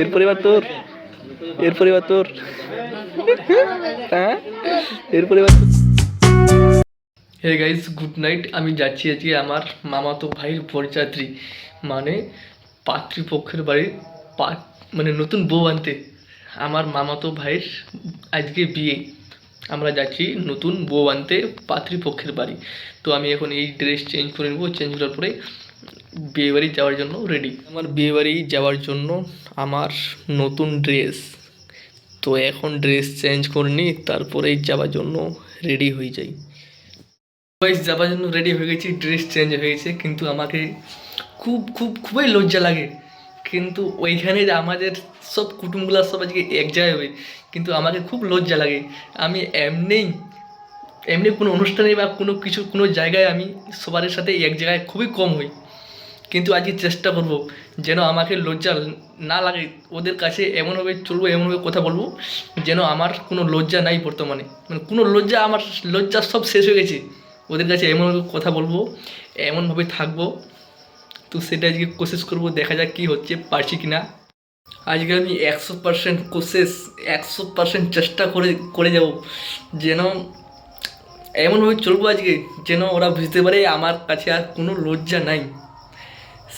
এর পরিবার তোর? এর পরিবার তোর? হ্যাঁ? এর পরিবার হে গাইস গুড নাইট আমি যাচ্ছি আজকে আমার মামাতো ভাইয়ের বরযাত্রী মানে পাত্রীপক্ষের বাড়ির পা মানে নতুন বউ আনতে। আমার মামাতো ভাইয়ের আজকে বিয়ে। আমরা যাচ্ছি নতুন বউ আনতে পাত্রীপক্ষের বাড়ি। তো আমি এখন এই ড্রেস চেঞ্জ করে নেব। চেঞ্জ করার পরে বিয়ে বাড়ি যাওয়ার জন্য রেডি আমার বিয়ে বাড়ি যাওয়ার জন্য আমার নতুন ড্রেস তো এখন ড্রেস চেঞ্জ করে নিই, তারপরেই যাওয়ার জন্য রেডি হয়ে যাই। গাইস যাওয়ার জন্য রেডি হয়ে গেছি ড্রেস চেঞ্জ হয়ে গেছে, কিন্তু আমাকে খুব খুব, খুবই লজ্জা লাগে। কিন্তু ওইখানে আমাদের সব কুটুমগুলো সব আজকে এক জায়গায় হবে, কিন্তু আমাকে খুব লজ্জা লাগে। আমি এমনিই এমনি কোনো অনুষ্ঠানে বা কোনো কিছু, কোনো জায়গায় আমি সবার সাথে এক জায়গায় খুবই কম হই। কিন্তু আজকে চেষ্টা করব যেন আমাকে লজ্জা না লাগে ওদের কাছে এমনভাবে চলবো, এমনভাবে কথা বলব, যেন আমার কোনো লজ্জা নাই বর্তমানে। মানে কোনো লজ্জা আমার, লজ্জা সব শেষ হয়ে গেছে। ওদের কাছে এমনভাবে কথা বলব, এমনভাবে থাকব। তো সেটা আজকে কোशिश করব, দেখা যাক কী হচ্ছে, পারছি কি না আজকে আমি একশো পার্সেন্ট কোশেস একশো পার্সেন্ট চেষ্টা করে করে যাব। যেন এমনভাবে চলবো আজকে, যেন ওরা বুঝতে পারে আমার কাছে আর কোনো লজ্জা নাই।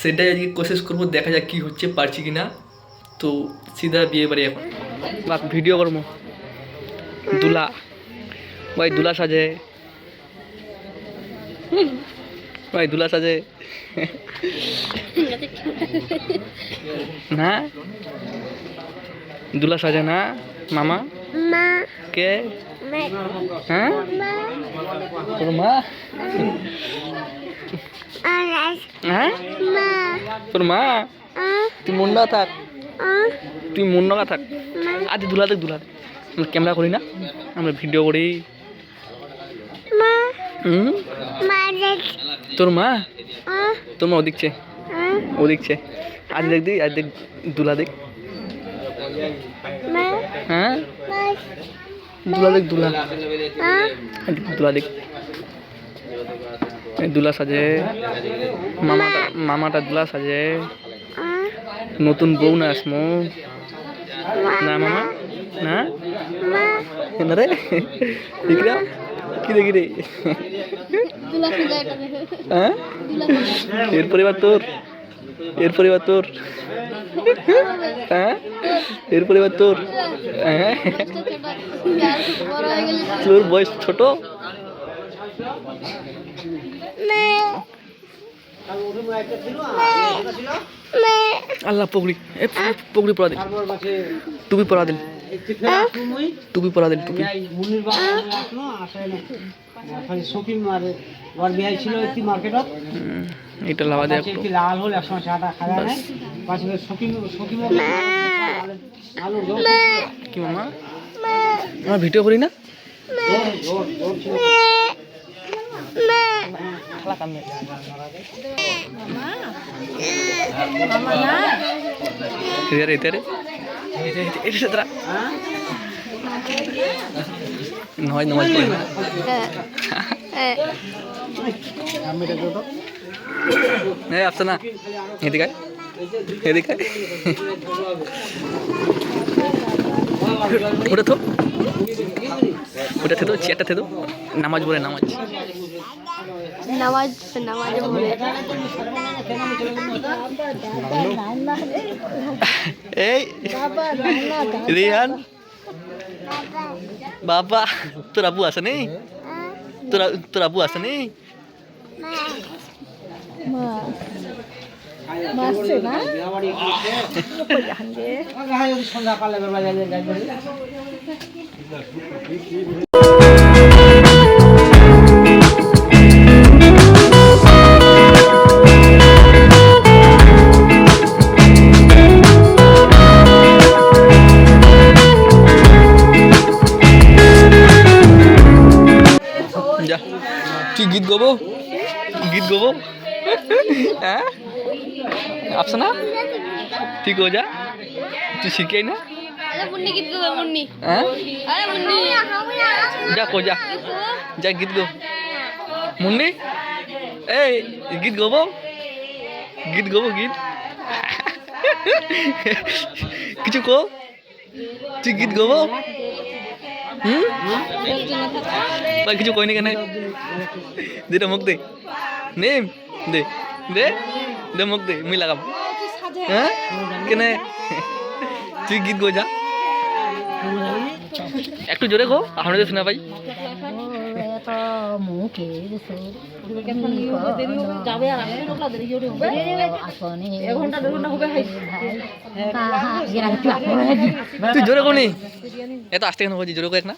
সেটাই আজকে কোशिश করব দেখা যাক কী হচ্ছে পারছি কি না তো সিধা বিয়ে বাড়ি এখন। বা ভিডিও করব। দুলা। ভাই দুলা সাজে। ভাই দুলা সাজে। না? দুলা সাজে না? মামা? মা। কে? হ্যাঁ? মা। তোর মা? হ্যাঁ? মা। তোর মা? তুই মুন্ডা থাক। তুই মুন্ডা থাক। আজ দুলা দেখ দুলা আমরা ক্যামেরা করি না? আমরা ভিডিও করি। তোর মা? তোর মা ও দেখছে ও দেখছে আজ দেখ দি আজ দেখ দুলা দেখ। হ্যাঁ? দুলা দেখ দুলা। দুলা দেখ। দুলা সাজে। মামাটা মামাটা দুলা সাজে। নতুন বউ না আসমো। না মামা? না? কেন রে? দেখরা কি দেখি রে? হ্যাঁ? এর পরিবার তোর। এর পরিবার তোর। হ্যাঁ? এর পরিবার তোর। হ্যাঁ? তোর বয়স ছোট? আল্লাহ পকড়ি এ পকড়ি পড়া দিল। টুপি পড়া দিল। টুপি পড়া দিল টুপি। এটা লাভা দেয় লাল হল কি মামা? আমার ভিডিও করি না? না এই এদিকে এদিকে আয়। ওটা তো ওটা থেতো চেয়ারটা থেতো নামাজ বলে নামাজ নামাজ নামাজ বলে এই রিহান বাবা তোর আবু আছে নেই তোর তোর আবু আছে নেই সন্ধ্যাকালে বাজারে গীত গাবো? হ্যাঁ? আফসানা তুই গো যা। তুই শিখাই না। হ্যাঁ? যা কো যা। যা গীত গো মুন্নি? এই গীত গাবো? গীত গাবো গীত? কিছু কো? তুই গীত গাবো? হুম? কিছু কইনি কেন? যেটা মুখ দে। নে দে দে দে মুখ দে মুই লাগাম হ্যাঁ কেন তুই গীত গো যা একটু জোরে গো আমরা তো শোনা পাই তুই জোরে কোনি এত আসতে কেন বলছি জোরে কো এক না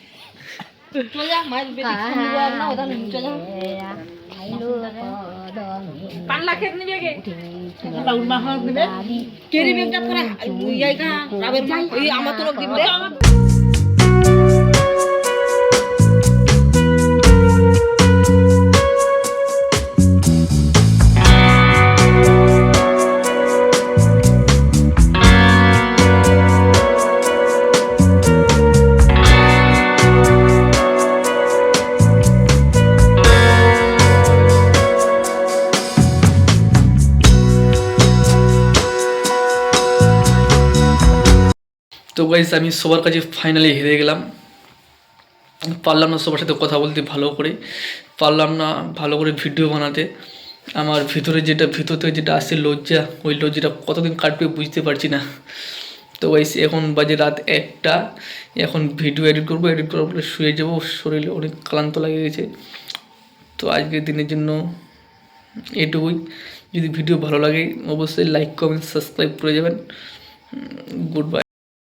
তো গাইস আমি সবার কাছে ফাইনালি হেরে গেলাম। পারলাম না সবার সাথে কথা বলতে ভালো করে। পারলাম না ভালো করে ভিডিও বানাতে। আমার ভিতরে যেটা, ভিতর থেকে যেটা আসছে লজ্জা, ওই লজ্জাটা কতদিন কাটবে বুঝতে পারছি না। তো গাইস এখন বাজে রাত একটা। এখন ভিডিও এডিট করব এডিট করার পরে শুয়ে যাব। শরীরে অনেক ক্লান্ত লাগে গেছে। তো আজকের দিনের জন্য এটুকুই। যদি ভিডিও ভালো লাগে, অবশ্যই লাইক কমেন্ট সাবস্ক্রাইব করে যাবেন। গুড